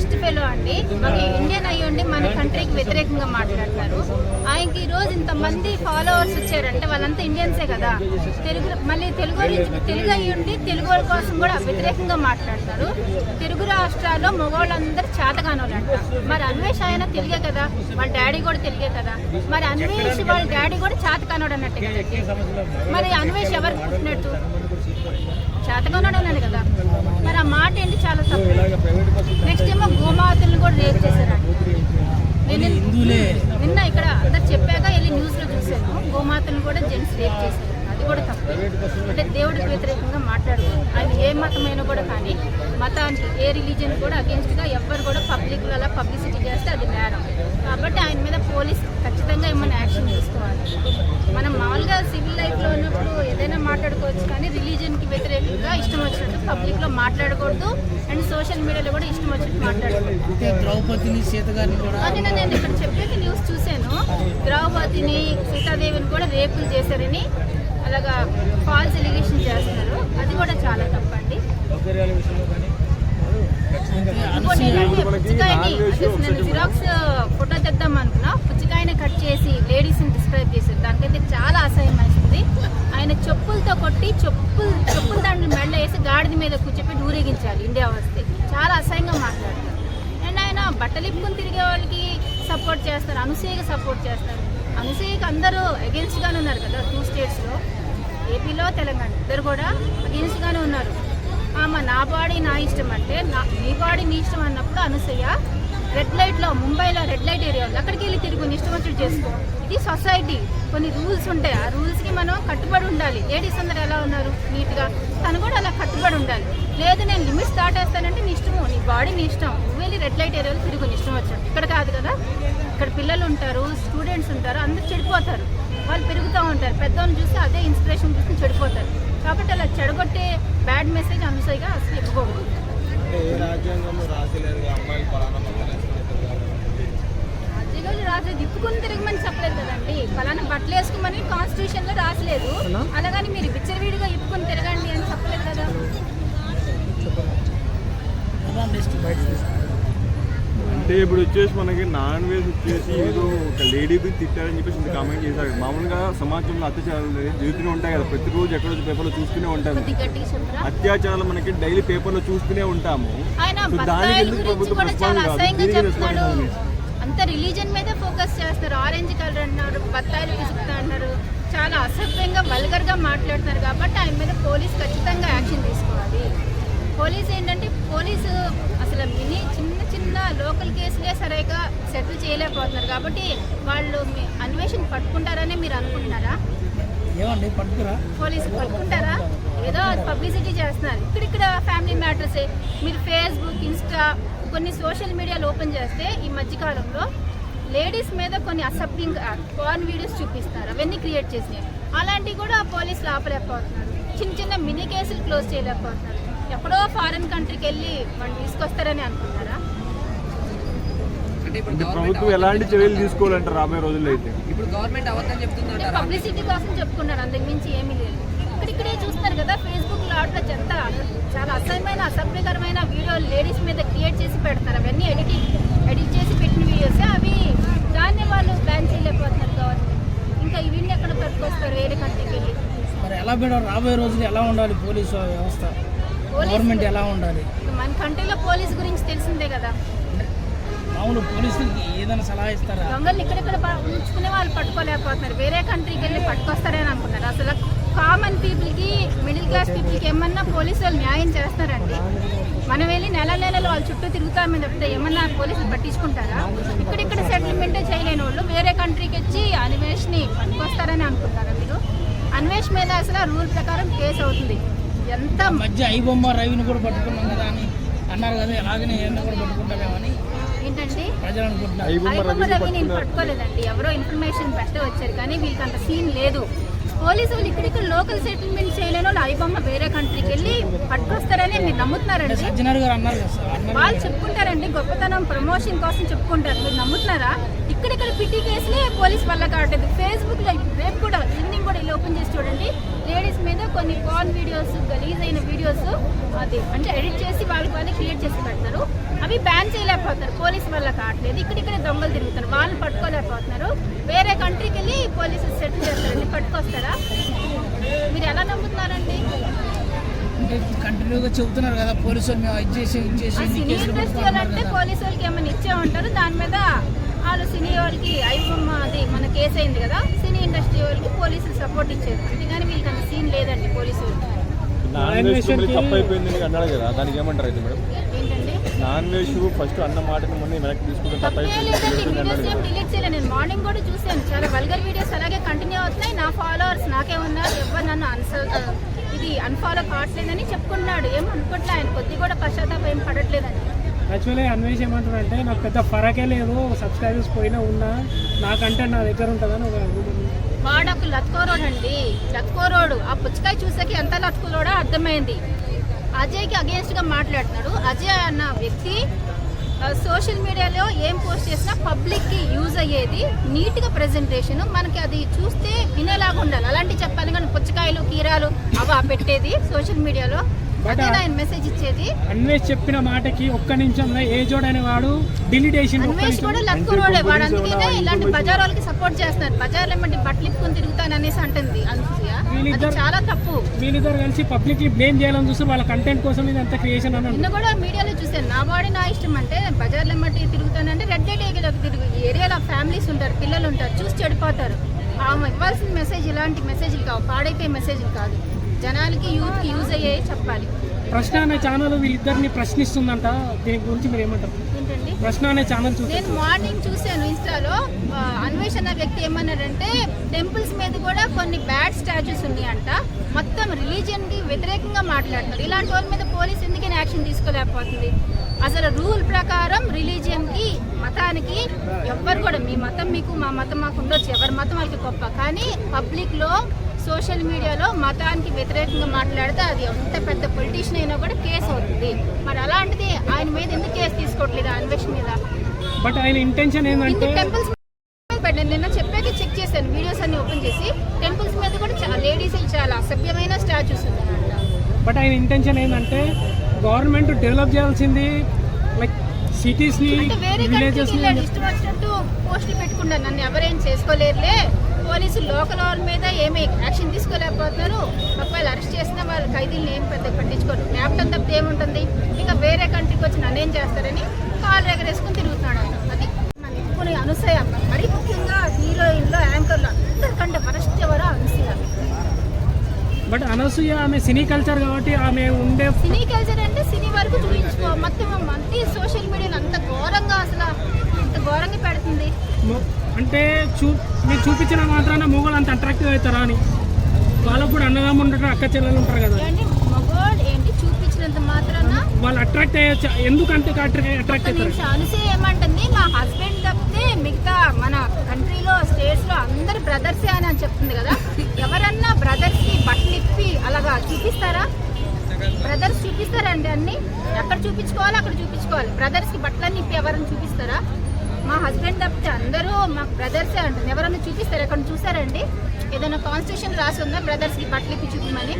First fellow అండి. ఒక Indian అయ్యి ఉండి మన కంట్రీకి వ్యతిరేకంగా మాట్లాడతారు. ఆయనకి ఈ రోజు ఇంతమంది ఫాలోవర్స్ వచ్చారంటే వాళ్ళంతా ఇండియన్సే కదా. తెలుగు మళ్ళీ తెలుగు తెలుగు అయ్యి ఉండి తెలుగు వాళ్ళ కోసం కూడా వ్యతిరేకంగా మాట్లాడతారు. తెలుగు రాష్ట్రాల్లో మగవాళ్ళందరూ చేతగానోళ్ళంట మరి అన్వేష్ ఆయన తెలుగే కదా. వాళ్ళ డాడీ కూడా తెలుగే కదా. మరి అన్వేష్ వాళ్ళ డాడీ కూడా చేతకానోడు అన్నట్టు. మరి అన్వేష్ ఎవరు పుట్టినట్టు చేతకానోడు అన్నాడు కదా. మరి ఆ మాట ఏంటి? చాలా తప్పు. నెక్స్ట్ ఏమో గోమాతల్ని కూడా రేప్ చేశారంట. నిన్న ఇక్కడ అందరు చెప్పాక వెళ్ళి న్యూస్లో చూశాను. గోమాతను కూడా జెంట్స్ రేప్ చేశారు. అది కూడా తప్పు. అంటే దేవుడికి వ్యతిరేకంగా మాట్లాడకూడదు ఆయన ఏ మతమైనా కూడా కానీ మతానికి ఏ రిలీజియన్ కూడా అగేన్స్ట్గా ఎవ్వరు కూడా పబ్లిక్ అలా పబ్లిసిటీ చేస్తే అది కాబట్టి ఆయన మీద పోలీస్ ఖచ్చితంగా ఏమైనా యాక్షన్ తీసుకోవాలి. మనం మామూలుగా సివిల్ లైఫ్లో ఉన్నప్పుడు ఏదైనా మాట్లాడుకోవచ్చు కానీ రిలీజియన్కి వ్యతిరేకంగా ఇష్టం వచ్చినట్టు పబ్లిక్లో మాట్లాడకూడదు అండ్ సోషల్ మీడియాలో కూడా ఇష్టం వచ్చినట్టు మాట్లాడకూడదు. అది నేను ఇక్కడ చెప్పేది న్యూస్ చూశాను. ద్రౌపదిని సీతాదేవిని కూడా రేపులు చేశారని అలాగా ఫాల్స్ ఎలిగేషన్ చేస్తున్నారు. అది కూడా చాలా తప్పండి ఇంకోటి ఏంటంటే పుచ్చకాయని అసలు నేను జిరాక్స్ ఫోటో తెద్దాం అనుకున్నా. పుచ్చకాయని కట్ చేసి లేడీస్ని డిస్క్రైబ్ చేశారు దానికైతే చాలా అసహ్యం వేస్తుంది ఆయన చెప్పులతో కొట్టి చెప్పులు చెప్పులు దాన్ని మెడలో వేసి గాడిద మీద కూర్చోపెట్టి ఊరేగించాలి ఇండియా వస్తే. చాలా అసహ్యంగా మాట్లాడతారు. అండ్ ఆయన బట్టలు తిరిగే వాళ్ళకి సపోర్ట్ చేస్తారు. అనుసూయకి సపోర్ట్ చేస్తారు. అనుసూయకి అందరూ అగెన్స్ట్గానే ఉన్నారు కదా టూ స్టేట్స్లో ఏపీలో తెలంగాణ. ఇద్దరు కూడా అగెన్స్ట్గానే ఉన్నారు. ఆమె నా బాడీ నా ఇష్టం అంటే నా నీ బాడీ నీ ఇష్టం అన్నప్పుడు అనసూయ రెడ్ లైట్లో ముంబైలో రెడ్ లైట్ ఏరియా ఉంది అక్కడికి వెళ్ళి తిరుగు ఇష్టం వచ్చి చేసుకో. ఇది సొసైటీ కొన్ని రూల్స్ ఉంటాయి. ఆ రూల్స్కి మనం కట్టుబడి ఉండాలి. లేడీస్ అందరు ఎలా ఉన్నారు? నీట్గా. తను కూడా అలా కట్టుబడి ఉండాలి. లేదు నేను లిమిట్స్ దాటేస్తానంటే నీ ఇష్టము. నీ బాడీ నీ ఇష్టం. నువ్వు వెళ్ళి రెడ్ లైట్ ఏరియాలో తిరుగు ఇష్టం వచ్చాడు ఇక్కడ కాదు కదా? ఇక్కడ పిల్లలు ఉంటారు స్టూడెంట్స్ ఉంటారు అందరు చెడిపోతారు. వాళ్ళు పెరుగుతూ ఉంటారు. పెద్దవాళ్ళని చూసి అదే ఇన్స్పిరేషన్ చూసి చెడిపోతారు కాబట్టి అలా చెడగొట్టే బ్యాడ్ మెసేజ్ అనసూయగా అసలు ఇవ్వకూడదు. అంటే ఏ రాజ్యాంగంలో రాసిలేదు అమ్మాయిలు పలానా మంది రాజుగారు రాజు తిప్పుకుని తిరగమని చెప్పలేదు కదండి. ఫలానా బట్టలు వేసుకోమని కాన్స్టిట్యూషన్లో రాసలేదు. అలాగని మీరు విచ్చలవిడిగా ఇప్పుకొని తిరగండి అని చెప్పలేదు కదా అలా నెక్స్ట్ బయట తీసుకో. అంటే ఇప్పుడు వచ్చేసి మనకి నాన్ వెజ్ వచ్చేసి ఏదో ఒక లేడీ బిన్ తిట్టారని చెప్పేసి ఇంత కామెంట్ చేశారు. మామూలుగా సమాజంలో అత్యాచారాలు జరుగుతూనే ఉంటాయి కదా. ప్రతిరోజు ఎక్కడో పేపర్లో చూస్తూనే ఉంటాము. అత్యాచారాలు మనకి డైలీ పేపర్లో చూస్తూనే ఉంటాము. దానికి ఎందుకు గురించి ప్రభుత్వం అంత రిలీజన్ మీదే ఫోకస్ చేస్తారు. ఆరెంజ్ కలర్ అన్నారు బత్తాయిలు పిసుకుతా అన్నారు. చాలా అసభ్యంగా వల్గర్గా మాట్లాడుతున్నారు కాబట్టి ఆయన మీద పోలీస్ ఖచ్చితంగా యాక్షన్ తీసుకోవాలి. పోలీస్ ఏంటంటే పోలీసు అసలు మినీ చిన్న చిన్న లోకల్ కేసులే సరిగా సెటిల్ చేయలేకపోతున్నారు కాబట్టి వాళ్ళు మీ అన్వేషణ పట్టుకుంటారని మీరు అనుకుంటున్నారా? ఏమండి పట్టుకురా? పోలీసు పట్టుకుంటారా? ఏదో పబ్లిసిటీ చేస్తున్నారు. ఇక్కడిక్కడ ఫ్యామిలీ మ్యాటర్సే మీరు ఫేస్బుక్ ఇన్స్టా కొన్ని సోషల్ మీడియాలు ఓపెన్ చేస్తే ఈ మధ్యకాలంలో లేడీస్ మీద కొన్ని అసభ్యంగా పాన్ వీడియోస్ చూపిస్తారు. అవన్నీ క్రియేట్ చేసినాయి. అలాంటివి కూడా పోలీసులు ఆపలేకపోతున్నారు. చిన్న చిన్న మినీ కేసులు క్లోజ్ చేయలేకపోతున్నారు. ఎక్కడో ఫారిన్ కంట్రీకి వెళ్ళి వాళ్ళు తీసుకొస్తారని అనుకుంటారా? అంటే ప్రభుత్వం ఎలాంటి చర్యలు తీసుకోవాలంటారు రాబోయే రోజుల్లో అయితే? ఇప్పుడు గవర్నమెంట్ అబద్ధం అంటే చెప్తుందంటారా పబ్లిసిటీ కోసం చెప్పుకున్నారు అంతకు మించి ఏమీ లేదు. ఇక్కడిక్కడే చూస్తున్నారు కదా ఫేస్బుక్లో ఆటలో చెత్త చాలా అసహ్యమైన అసభ్యకరమైన వీడియోలు లేడీస్ మీద క్రియేట్ చేసి పెడతారు. అవన్నీ ఎడిటింగ్ ఎడిట్ చేసి పెట్టిన వీడియోస్ అవి దాన్ని వాళ్ళు బ్యాన్ చేయలేకపోతున్నారు గవర్నమెంట్ ఇంకా ఇవన్నీ ఎక్కడ పట్టుకొస్తారు వేరే కంట్రీకి వెళ్ళి? మరి ఎలా రాబోయే రోజులు ఎలా ఉండాలి పోలీసు వ్యవస్థ? గవర్నమెంట్ ఎలా ఉండాలి? మన కంట్రీలో పోలీస్ గురించి తెలిసిందే కదా. మామూలు పోలీసులకి ఏదైనా సలహా ఇస్తారా? దొంగల్ని ఇక్కడిక్కడ ఉంచుకునే వాళ్ళు పట్టుకోలేకపోతున్నారు. వేరే కంట్రీకి వెళ్ళి పట్టుకొస్తారని అనుకున్నారు అసలు కామన్ పీపుల్కి మిడిల్ క్లాస్ పీపుల్కి ఏమన్నా పోలీసు వాళ్ళు న్యాయం చేస్తారండి? మనం వెళ్ళి నెల నెలలు వాళ్ళ చుట్టూ తిరుగుతామని చెప్తే ఏమన్నా పోలీసులు పట్టించుకుంటారా? ఇక్కడిక్కడ సెటిల్మెంటే చేయలేని వాళ్ళు వేరే కంట్రీకి వచ్చి అన్వేష్ని పట్టుకొస్తారని అనుకుంటారా మీరు? అన్వేష్ మీద అసలు రూల్ ప్రకారం కేసు అవుతుంది. ఎంత మధ్య ఐబొమ్మ రవిని కూడా పట్టుకున్నాం కదా అని అన్నారు కదా అలాగనే ఏమన్నా కూడా పట్టుకుంటామేమని ఏంటండి? ప్రజలు అనుకుంటున్నారు. ఐబొమ్మ రవి నేను. పట్టుకోలేదండి. ఎవరో ఇన్ఫర్మేషన్ పెట్ట వచ్చారు కానీ వీళ్ళకి అంత సీన్ లేదు. పోలీసు వాళ్ళు ఇక్కడిక్కడ లోకల్ సెటిల్మెంట్ చేయలేని వాళ్ళు ఐబొమ్మ వేరే కంట్రీకి వెళ్ళి పట్టుకొస్తారని మీరు నమ్ముతున్నారండి? వాళ్ళు చెప్పుకుంటారండి గొప్పతనం ప్రమోషన్ కోసం చెప్పుకుంటారు. మీరు నమ్ముతున్నారా? ఇక్కడిక్కడ పిటి కేసులే పోలీస్ వల్ల కావట్లేదు. ఫేస్బుక్లో రేపు కూడా ఈవినింగ్ కూడా ఇలా ఓపెన్ చేసి చూడండి. మీద కొన్ని కాన్ వీడియోస్ గలీజ్ అయిన వీడియోస్ అది అంటే ఎడిట్ చేసి వాళ్ళకి వాళ్ళే క్రియేట్ చేసి పెడతారు. అవి బ్యాన్ చేయలేకపోతున్నారు పోలీస్ వల్ల కావట్లేదు. ఇక్కడిక్కడే దొంగలు తిరుగుతారు. వాళ్ళని పట్టుకోలేకపోతున్నారు. వేరే కంట్రీకి వెళ్ళి పోలీసులు సెటిల్ చేస్తారండి పట్టుకొస్తారా? మీరు ఎలా నమ్ముతున్నారండి? అంటే కంటిన్యూగా చెబుతున్నారు కదా పోలీసులు మేము ఇది చేసి ఇది పోలీసు వాళ్ళకి ఏమైనా ఇచ్చే ఉంటారు దాని మీద వాళ్ళు సినీ వాళ్ళకి ఐబొమ్మ అది మన కేసు అయింది కదా సినీ ఇండస్ట్రీ వాళ్ళకి పోలీసులు సపోర్ట్ ఇచ్చేది. అంతేగాని వీళ్ళకి అంత సీన్ లేదండి పోలీసు వాళ్ళకి. నాన్ వెజ్ మళ్ళీ తప్పు అయిపోయింది అని అన్నాడు కదా దానికి ఏమంటారు అయితే మేడం? నాన్ వెజ్ ఫస్ట్ అన్న మాటని ముందు వెనక్కి తీసుకుంటే మార్నింగ్ కూడా చూశాను. చాలా వల్గర్ వీడియోస్ అలాగే కంటిన్యూ అవుతున్నాయి. నా ఫాలోవర్స్ నాకే ఉన్నారు. ఎవరు నన్ను అన్సల్ ఇది అన్ఫాలో కావట్లేదని చెప్పుకున్నాడు ఏం అనుకోవట్లే ఆయన. కొద్ది కూడా పశ్చాత్తాపం ఏం పడట్లేదని. యాక్చువల్లీ అన్వేష్ ఏమంటారంటే నాకు పెద్ద ఫరకే లేదు సబ్స్క్రైబర్స్ పోయినా ఉన్నా నాకంటే నా దగ్గర ఉంటుందని ఒక వాడకు లత్కోరోడు అండి లత్కోరోడు. ఆ పుచ్చకాయ చూసాక ఎంత లత్కోరోడో అర్థమైంది. అజయ్కి అగేన్స్ట్గా మాట్లాడుతున్నాడు. అజయ్ అన్న వ్యక్తి సోషల్ మీడియాలో ఏం పోస్ట్ చేసినా పబ్లిక్కి యూజ్ అయ్యేది నీట్గా ప్రజెంటేషన్. ప్రెజెంటేషన్ మనకి అది చూస్తే వినేలాగా ఉండాలి. అలాంటి చెప్పాలి కానీ పుచ్చకాయలు కీరాలు అవా పెట్టేది సోషల్ మీడియాలో. మెసేజ్ ఇచ్చేది? అన్వేష్ చెప్పిన మాటకి ఒక్క నిమిషంలో డిలీట్ అన్వేష్ కూడా లత్కోరోడే వాడు అందుకనే ఎవరో ఇలాంటి బజార్ వాళ్ళకి సపోర్ట్ చేస్తున్నారు బజార్లో ఏమంటే బట్టలు ఇప్పుకొని తిరుగుతాను అనేసి అంటుంది అనసూయ అది వీళ్ళిద్దరు- చాలా తప్పు. వీళ్ళిద్దరు కలిసి పబ్లిక్ బ్లేమ్ చేయాలని చూస్తే వాళ్ళ కంటెంట్ కోసం ఇదంతా క్రియేషన్ అని నిన్న కూడా మీడియాలో చూసాను నా బాడీ నా ఇష్టం అంటే బజార్లో మట్టి తిరుగుతానంటే రెడ్ లైట్ ఏరియాలోకి తిరుగు. ఏరియాలో ఫ్యామిలీస్ ఉంటారు పిల్లలు ఉంటారు చూసి చెడిపోతారు. ఆమె ఇవ్వాల్సిన మెసేజ్ ఇలాంటి మెసేజ్లు కావు. పాడైపోయే మెసేజ్లు కాదు. జనాలకి యూత్కి యూజ్ అయ్యేవి చెప్పాలి. ప్రశ్న అనే ఛానల్ వీళ్ళిద్దరిని ప్రశ్నిస్తుందంట దీని గురించి మీరు ఏమంటారు? ప్రశ్న అనే ఛానల్ నేను మార్నింగ్ చూశాను ఇన్స్టాలో అన్వేషణ వ్యక్తి ఏమన్నాడంటే టెంపుల్స్ మీద కూడా కొన్ని బ్యాడ్ స్టాచ్యూస్ ఉన్నాయంట. మొత్తం రిలీజియన్కి వ్యతిరేకంగా మాట్లాడుతున్నారు. ఇలాంటి వాళ్ళ మీద పోలీస్ ఎందుకని యాక్షన్ తీసుకోలేకపోతుంది? అసలు రూల్ ప్రకారం రిలీజియన్కి మతానికి ఎవ్వరు కూడా మీ మతం మీకు మా మతం మాకు ఉండొచ్చు. ఎవరి మతం వాళ్ళకి గొప్ప. కానీ పబ్లిక్లో సోషల్ మీడియాలో మతానికి వ్యతిరేకంగా మాట్లాడితే అది ఎంత పెద్ద పొలిటీషియన్ అయినా కూడా కేసు అవుతుంది. మరి అలాంటిది ఆయన మీద ఎందుకు కేసు తీసుకోవట్లేదు అన్వేషణ మీద? బట్ ఆయన ఇంటెన్షన్ ఏంటంటే టెంపుల్స్ నిన్న చెప్పాక చెక్ చేశాను. వీడియోస్ అన్ని ఓపెన్ చేసి టెంపుల్స్ మీద కూడా చాలా లేడీస్ చాలా అసభ్యమైన స్టాచ్యూస్ ఉన్నాయంట. బట్ ఆయన ఇంటెన్షన్ ఏంటంటే గవర్నమెంట్ డెవలప్ చేయాల్సింది లైక్ సిటీస్ని విలేజెస్ని ఇష్టం వచ్చినట్టు పోస్టులు పెట్టుకున్నారు. నన్ను ఎవరేం చేసుకోలేరులే. పోలీసులు లోకల్ వాళ్ళ మీద ఏమీ యాక్షన్ తీసుకోలేకపోతున్నారు. ఒకవేళ అరెస్ట్ చేసినా వాళ్ళ ఖైదీలను ఏం పెద్ద పట్టించుకోరు. జ్ఞాపకం తప్పితే ఏముంటుంది? ఇంకా వేరే కంట్రీకి వచ్చి నన్ను ఏం చేస్తారని కాలు ఎగరేసుకుని తిరుగుతున్నాడు ఆయన. అది మన ఇప్పుడు అనుసయ మరీ ముఖ్యంగా హీరోయిన్లో యాంకర్లో అందరికంటే వరస్ట్ ఎవరో అనుసయ. బట్ అనసూయ ఆమె సినీ కల్చర్ కాబట్టి ఆమె ఉండే సినీ కల్చర్ అంటే సినీ వరకు చూపించుకో. మొత్తం అంతే సోషల్ మీడియాలో అంత ఘోరంగా అసలు ఘోరంగా పెడుతుంది. అంటే చూ మీరు చూపించిన మాత్రాన మొగలు అంత అట్రాక్టివ్ అవుతారా అని. వాళ్ళకు కూడా అన్నదమ్ములు ఉంటారు అక్క చెల్లెలు ఉంటారు కదా. మగోడ్ ఏంటి? చూపించినంత మాత్రాన వాళ్ళు అట్రాక్ట్ అయ్యే ఎందుకు అంత అట్రాక్ట్ అవుతారు? అనుసే ఏమంటుంది? మా హస్బెండ్ తప్పితే మిగతా మన కంట్రీలో స్టేట్స్లో అందరు బ్రదర్సే అని అని చెప్తుంది కదా. ఎవరన్నా బ్రదర్స్కి బట్టలు ఇప్పి అలాగా చూపిస్తారా? బ్రదర్స్ చూపిస్తారండి అన్ని. ఎక్కడ చూపించుకోవాలి అక్కడ చూపించుకోవాలి. బ్రదర్స్కి బట్టలన్నీ ఇప్పి ఎవరైనా చూపిస్తారా? మా హస్బెండ్ తప్పితే అందరూ మా బ్రదర్సే అంటుంది ఎవరన్నా చూపిస్తారు? ఎక్కడ చూసారండి? ఏదైనా కాన్స్టిట్యూషన్ రాసి ఉందా? బ్రదర్స్కి బట్టలు ఇప్పి చూపించమని